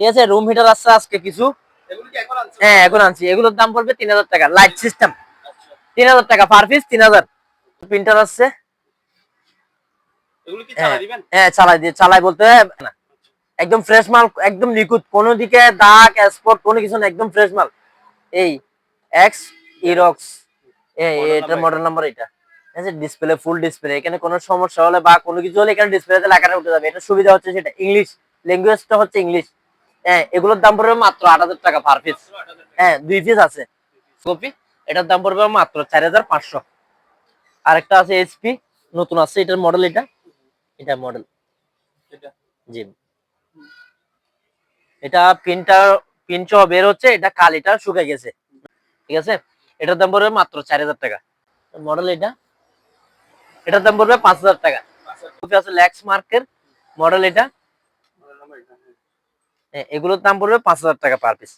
ঠিক আছে room heater আসছে আজকে কিছু। হ্যাঁ এখন আনছি। এগুলোর দাম পড়বে তিন হাজার টাকা। লাইট সিস্টেম আচ্ছা। তিন হাজার টাকা পার পিস তিন হাজার। প্রিন্টার কি হ্যাঁ হ্যাঁ চালাই দিয়ে চালাই বলতে না একদম ফ্রেশ মাল একদম নিখুঁত। কোনো দিকে দাগ স্পট কোনো কিছু না একদম ফ্রেশ মাল। এই এক্স ইরক্স এটা মডেল নাম্বার এটা। আছে ডিসপ্লে ফুল ডিসপ্লে এখানে কোনো সমস্যা হলে বা কোনো কিছু হলে এখানে ডিসপ্লেতে লেখাটা উঠে যাবে। এটা সুবিধা হচ্ছে সেটা। ইংলিশ ল্যাঙ্গুয়েজটা হচ্ছে ইংলিশ হ্যাঁ এগুলোর দাম পড়বে মাত্র আট হাজার টাকা পার পিস হ্যাঁ দুই পিস আছে। কপি এটার দাম পড়বে মাত্র চার হাজার পাঁচশো। আরেকটা আছে এইচপি নতুন আছে এটার মডেল এটা? এটা মডেল এটা? জি। এটা পিনটা পিন সহ বের হচ্ছে এটা কালিটা শুকাই গেছে। ঠিক আছে? এটার দাম পড়বে মাত্র চার হাজার টাকা। মডেল এটা? এটার দাম পড়বে পাঁচ হাজার টাকা। কপি আছে ল্যাক্স মার্কের মডেল এটা মডেল নাম্বার এটা হ্যাঁ। হ্যাঁ, এগুলোর দাম পড়বে পাঁচ হাজার টাকা পার পিস